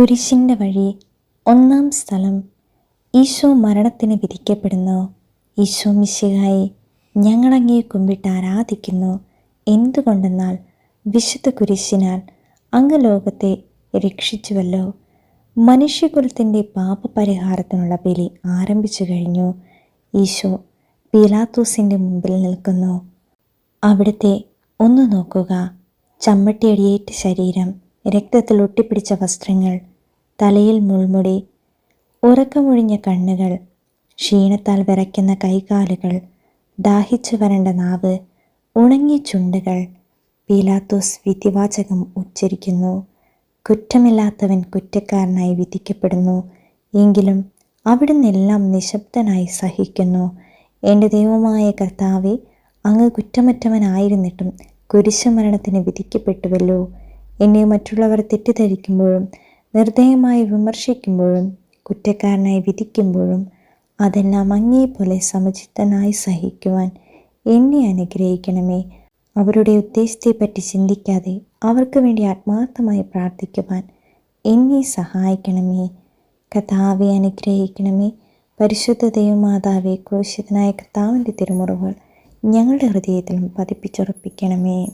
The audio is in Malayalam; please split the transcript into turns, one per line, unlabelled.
കുരിശിന്റെ വഴി ഒന്നാം സ്ഥലം ഈശോ മരണത്തിന് വിധിക്കപ്പെടുന്നു. ഈശോ മിശിഹായി ഞങ്ങളങ്ങേ കുമ്പിട്ട് ആരാധിക്കുന്നു. എന്തുകൊണ്ടെന്നാൽ വിശുദ്ധ കുരിശിനാൽ അങ്ങ് ലോകത്തെ രക്ഷിച്ചുവല്ലോ. മനുഷ്യകുലത്തിന്റെ പാപപരിഹാരത്തിനുള്ള ബലി ആരംഭിച്ചു കഴിഞ്ഞു. ഈശോ പീലാത്തൂസിന്റെ മുമ്പിൽ നിൽക്കുന്നു. അവിടുത്തെ ഒന്ന് നോക്കുക. ചമ്മട്ടിയടിയേറ്റ ശരീരം രക്തത്തിൽ ഒട്ടിപ്പിടിച്ച വസ്ത്രങ്ങൾ തലയിൽ മുൾമുടി ഉറക്കമൊഴിഞ്ഞ കണ്ണുകൾ ക്ഷീണത്താൽ വിറയ്ക്കുന്ന കൈകാലുകൾ ദാഹിച്ചു വരണ്ട നാവ് ഉണങ്ങിയ ചുണ്ടുകൾ പീലാത്തോസ് വിധിവാചകം ഉച്ചരിക്കുന്നു. കുറ്റമില്ലാത്തവൻ കുറ്റക്കാരനായി വിധിക്കപ്പെടുന്നു. എങ്കിലും അവിടുന്നെല്ലാം നിശബ്ദനായി സഹിക്കുന്നു. എന്റെ ദൈവമായ കർത്താവെ അങ്ങ് കുറ്റമറ്റവനായിരുന്നിട്ടും കുരിശുമരണത്തിന് വിധിക്കപ്പെട്ടുവല്ലോ. എന്നെ മറ്റുള്ളവർ തെറ്റിദ്ധരിക്കുമ്പോഴും നിർദ്ദയമായി വിമർശിക്കുമ്പോഴും കുറ്റക്കാരനായി വിധിക്കുമ്പോഴും അതെല്ലാം അങ്ങേപോലെ സമചിത്തനായി സഹിക്കുവാൻ എന്നെ അനുഗ്രഹിക്കണമേ. അവരുടെ ഉദ്ദേശത്തെപ്പറ്റി ചിന്തിക്കാതെ അവർക്ക് വേണ്ടി ആത്മാർത്ഥമായി പ്രാർത്ഥിക്കുവാൻ എന്നെ സഹായിക്കണമേ. കഥാവെ അനുഗ്രഹിക്കണമേ. പരിശുദ്ധ ദൈവമാതാവെ ക്രൂശിതനായ കർത്താവിന്റെ തിരുമുറകൾ ഞങ്ങളുടെ ഹൃദയത്തിലും പതിപ്പിച്ചുറപ്പിക്കണമേ.